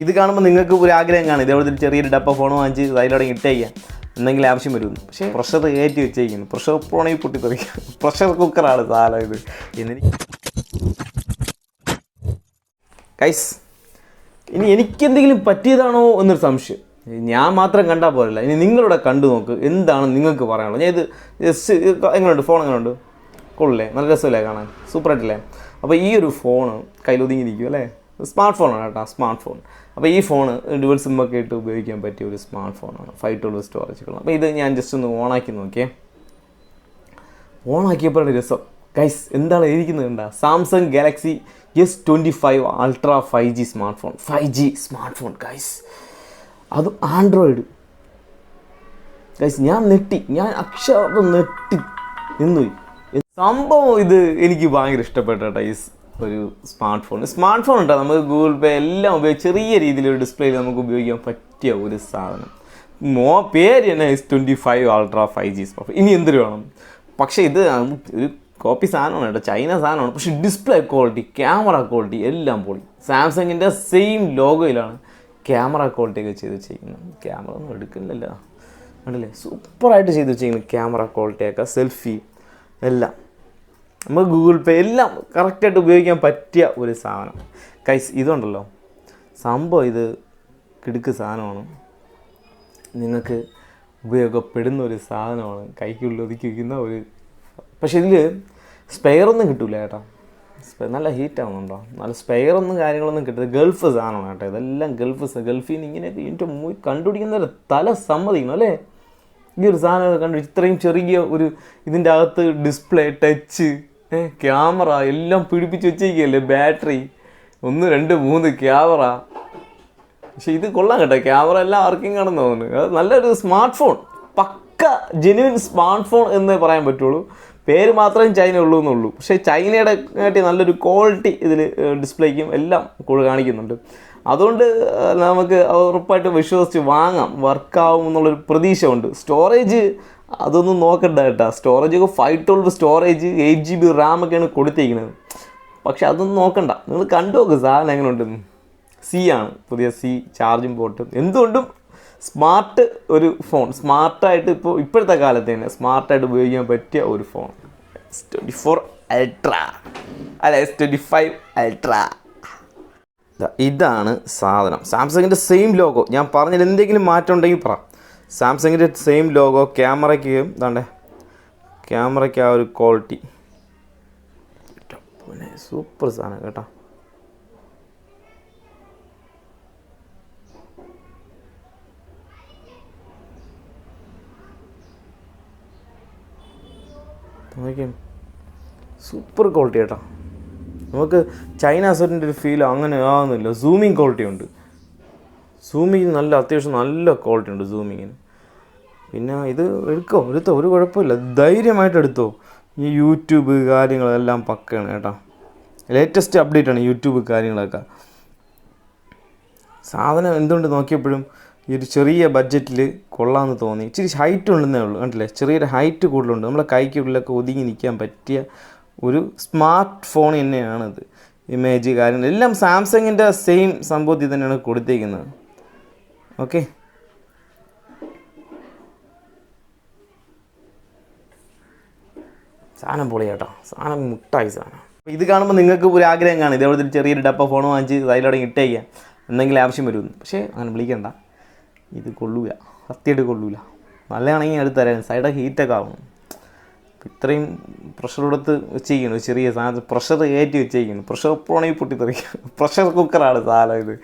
ഇത് കാണുമ്പോൾ നിങ്ങൾക്ക് ഒരു ആഗ്രഹം കാണും. ഇതേപോലെ ഒരു ചെറിയൊരു ഡപ്പ ഫോൺ വാങ്ങിച്ച് അതിലൂടെ ഇട്ടേക്കാം എന്തെങ്കിലും ആവശ്യം വരുമെന്ന് പക്ഷേ പ്രഷർ കയറ്റി വെച്ചേക്കുന്നു. പ്രഷർ പോണെങ്കിൽ പൊട്ടിത്തെറിക്കും. പ്രഷർ കുക്കറാണ് സാധനം ഇത്. എന്നെനിക്ക് കൈസ് ഇനി എനിക്കെന്തെങ്കിലും പറ്റിയതാണോ എന്നൊരു സംശയം. ഞാൻ മാത്രം കണ്ടാൽ പോരല്ല. ഇനി നിങ്ങളിവിടെ കണ്ടു നോക്ക്. എന്താണ് നിങ്ങൾക്ക് പറയാനുള്ളത്? ഞാൻ ഇത് ജസ്റ്റ് എങ്ങനെയുണ്ട് ഫോൺ എങ്ങനെയുണ്ട് കൊള്ളില്ലേ നല്ല രസമല്ലേ കാണാൻ? സൂപ്പറായിട്ടില്ലേ അപ്പോൾ ഈ ഒരു ഫോൺ കയ്യിലൊതുങ്ങിയിരിക്കും അല്ലേ? സ്മാർട്ട് ഫോണാണ് കേട്ടോ സ്മാർട്ട് ഫോൺ അപ്പോൾ ഈ ഫോൺ ഡുവൽ സിമ്മൊക്കെ ഇട്ട് ഉപയോഗിക്കാൻ പറ്റിയ ഒരു സ്മാർട്ട് ഫോണാണ് ഫൈവ് ട്വൽവ് സ്റ്റോറേജുകൾ അപ്പോൾ ഇത് ഞാൻ ജസ്റ്റ് ഒന്ന് ഓണാക്കി നോക്കിയേ. ഓണാക്കിയപ്പോഴാണ് രസം. ഗൈസ് എന്താണ് എഴുതിക്കുന്നത് കണ്ട? Samsung Galaxy S twenty five ultra five G smart phone five G smart phone guys. അതും ആൻഡ്രോയിഡ്. ഗൈസ് ഞാൻ നെട്ടി ഞാൻ അക്ഷരം നെട്ടി നിന്നുപോയി. സംഭവം ഇത് എനിക്ക് ഭയങ്കര ഇഷ്ടപ്പെട്ട കേട്ടോ ഈ ഒരു സ്മാർട്ട് ഫോൺ സ്മാർട്ട് ഫോൺ ഉണ്ടോ? നമുക്ക് ഗൂഗിൾ പേ എല്ലാം ഉപയോഗിച്ച് ചെറിയ രീതിയിൽ ഒരു ഡിസ്പ്ലേയിൽ നമുക്ക് ഉപയോഗിക്കാൻ പറ്റിയ ഒരു സാധനം. മോ പേര് തന്നെ S twenty five ultra five G smart ഇനി എന്തൊരു വേണം? പക്ഷേ ഇത് ഒരു കോപ്പി സാധനമാണ് കേട്ടോ. ചൈന സാധനമാണ്. പക്ഷേ ഡിസ്പ്ലേ ക്വാളിറ്റി ക്യാമറ ക്വാളിറ്റി എല്ലാം പൊളി. സാംസങ്ങിന്റെ സെയിം ലോഗോയിലാണ് ക്യാമറ ക്വാളിറ്റി ഒക്കെ ചെയ്ത് വെച്ചിരിക്കുന്നത്. ക്യാമറ ഒന്നും എടുക്കുന്നില്ലല്ലോ കണ്ടില്ലേ? സൂപ്പറായിട്ട് ചെയ്ത് വെച്ചിരിക്കുന്നത് ക്യാമറ ക്വാളിറ്റിയൊക്കെ സെൽഫി എല്ലാം. നമുക്ക് ഗൂഗിൾ പേ എല്ലാം കറക്റ്റായിട്ട് ഉപയോഗിക്കാൻ പറ്റിയ ഒരു സാധനം. കൈസ് ഇതുണ്ടല്ലോ. സംഭവം ഇത് കിടുക്ക് സാധനമാണ്. നിങ്ങൾക്ക് ഉപയോഗപ്പെടുന്ന ഒരു സാധനമാണ്. കൈക്കുള്ളിൽ ഒതുക്കി വയ്ക്കുന്ന ഒരു പക്ഷേ ഇതിൽ സ്പെയർ ഒന്നും ചേട്ടാ നല്ല ഹീറ്റ് ആവുന്നുണ്ടോ നല്ല സ്പെയർ ഒന്നും കാര്യങ്ങളൊന്നും കിട്ടരുത് ഗൾഫ് സാധനമാണ് കേട്ടോ. ഇതെല്ലാം ഗൾഫ് ഗൾഫിൽ നിന്ന് ഇങ്ങനെ എന്റെ മൂവി കണ്ടുപിടിക്കുന്നവരെ തല സമ്മതിക്കണം അല്ലേ? ഈ ഒരു സാധനം കണ്ടു ഇത്രയും ചെറിയ ഒരു ഇതിന്റെ അകത്ത് ഡിസ്പ്ലേ ടച്ച് ക്യാമറ എല്ലാം പിടിപ്പിച്ച് വെച്ചേക്കല്ലേ ബാറ്ററി ഒന്ന് രണ്ട് മൂന്ന് ക്യാമറ പക്ഷെ ഇത് കൊള്ളാം കേട്ടോ. ക്യാമറ എല്ലാം വർക്കിംഗ് ആണെന്ന് തോന്നുന്നു. അത് നല്ലൊരു സ്മാർട്ട് ഫോൺ പക്ക ജെനുവിൻ സ്മാർട്ട് ഫോൺ എന്ന് പറയാൻ പറ്റുള്ളൂ. പേര് മാത്രമേ ചൈന ഉള്ളൂ എന്നുള്ളൂ. പക്ഷേ ചൈനയുടെ കാട്ടി നല്ലൊരു ക്വാളിറ്റി ഇതിൽ ഡിസ്പ്ലേക്കും എല്ലാം കൂടെ കാണിക്കുന്നുണ്ട്. അതുകൊണ്ട് നമുക്ക് ഉറപ്പായിട്ട് വിശ്വസിച്ച് വാങ്ങാം. വർക്കാവും എന്നുള്ളൊരു പ്രതീക്ഷ ഉണ്ട് സ്റ്റോറേജ് അതൊന്നും നോക്കണ്ട കേട്ടോ. സ്റ്റോറേജ് ഒക്കെ five twelve storage eight G B RAM ഒക്കെയാണ് കൊടുത്തിരിക്കുന്നത്. പക്ഷെ അതൊന്നും നോക്കണ്ട. നിങ്ങൾ കണ്ടു നോക്ക് സാധനം എങ്ങനെ ഉണ്ട് സി ആണ്. പുതിയ സി ചാർജിങ് പോർട്ട് എന്തുകൊണ്ടും സ്മാർട്ട് ഒരു ഫോൺ സ്മാർട്ടായിട്ട് ഇപ്പോൾ ഇപ്പോഴത്തെ കാലത്ത് തന്നെ സ്മാർട്ടായിട്ട് ഉപയോഗിക്കാൻ പറ്റിയ ഒരു phone S twenty four ultra അല്ല എസ് ട്വന്റി ഫൈവ് അൾട്രാ ഇതാണ് സാധനം. സാംസങ്ങിന്റെ സെയിം ലോഗോ ഞാൻ പറഞ്ഞതിൽ എന്തെങ്കിലും മാറ്റം ഉണ്ടെങ്കിൽ പറ. സാംസങ്ങിന്റെ സെയിം ലോഗോ ക്യാമറയ്ക്ക് ഇതാണ്ടേ. ക്യാമറയ്ക്ക് ആ ഒരു ക്വാളിറ്റി പിന്നെ സൂപ്പർ സാധനം കേട്ടോ. സൂപ്പർ ക്വാളിറ്റി കേട്ടോ. നമുക്ക് ചൈന സെറ്റിന്റെ ഒരു ഫീൽ അങ്ങനെ ആവുന്നില്ല സൂമിങ് ക്വാളിറ്റി ഉണ്ട്. സൂമിങ് നല്ല അത്യാവശ്യം നല്ല ക്വാളിറ്റി ഉണ്ട് സൂമിങ്ങിന് പിന്നെ ഇത് എടുക്കോ? എടുത്തോ? ഒരു കുഴപ്പമില്ല. ധൈര്യമായിട്ട് എടുത്തോ. ഈ യൂട്യൂബ് കാര്യങ്ങളെല്ലാം പക്കയാണ് കേട്ടോ. ലേറ്റസ്റ്റ് അപ്ഡേറ്റ് ആണ് യൂട്യൂബ് കാര്യങ്ങളൊക്കെ. സാധനം എന്തുകൊണ്ട് നോക്കിയപ്പോഴും ഈ ഒരു ചെറിയ ബഡ്ജറ്റിൽ കൊള്ളാമെന്ന് തോന്നി. ഇച്ചിരി ഹൈറ്റ് ഉണ്ടെന്നേ ഉള്ളൂ. കണ്ടില്ലേ? ചെറിയൊരു ഹൈറ്റ് കൂടുതലുണ്ട്. നമ്മളെ കൈക്കുള്ളിലൊക്കെ ഒതുങ്ങി നിൽക്കാൻ പറ്റിയ ഒരു സ്മാർട്ട് ഫോൺ തന്നെയാണിത്. ഇമേജ് കാര്യങ്ങൾ. എല്ലാം സാംസങ്ങിന്റെ സെയിം സംഭവത്തിൽ തന്നെയാണ് കൊടുത്തേക്കുന്നത്. ഓക്കെ. സാധനം പൊളി കേട്ടോ സാധനം മുട്ടായി സാധനം. ഇത് കാണുമ്പോൾ നിങ്ങൾക്ക് ഒരു ആഗ്രഹം കാണും. ഇതേപോലെ ചെറിയൊരു ഡപ്പ ഫോൺ വാങ്ങിച്ച് അതിലൂടെ ഇട്ടേക്കുക എന്തെങ്കിലും ആവശ്യം വരുമെന്ന്. പക്ഷേ അങ്ങനെ വിളിക്കണ്ട. ഇത് കൊള്ളൂല. സത്യമായിട്ട് കൊള്ളൂല. നല്ലതാണെങ്കിൽ അടുത്ത് തരാം. സൈഡ് ഹീറ്റൊക്കെ ആവണം ഇത്രയും പ്രഷർ കൊടുത്ത് വെച്ചിരിക്കുന്നു ചെറിയ സാധനം. പ്രഷർ കയറ്റി വെച്ചിരിക്കുന്നു പ്രഷർ എപ്പോഴാണെങ്കിൽ പൊട്ടിത്തെറിക്കും. പ്രഷർ കുക്കറാണ് സാധനം ഇത്.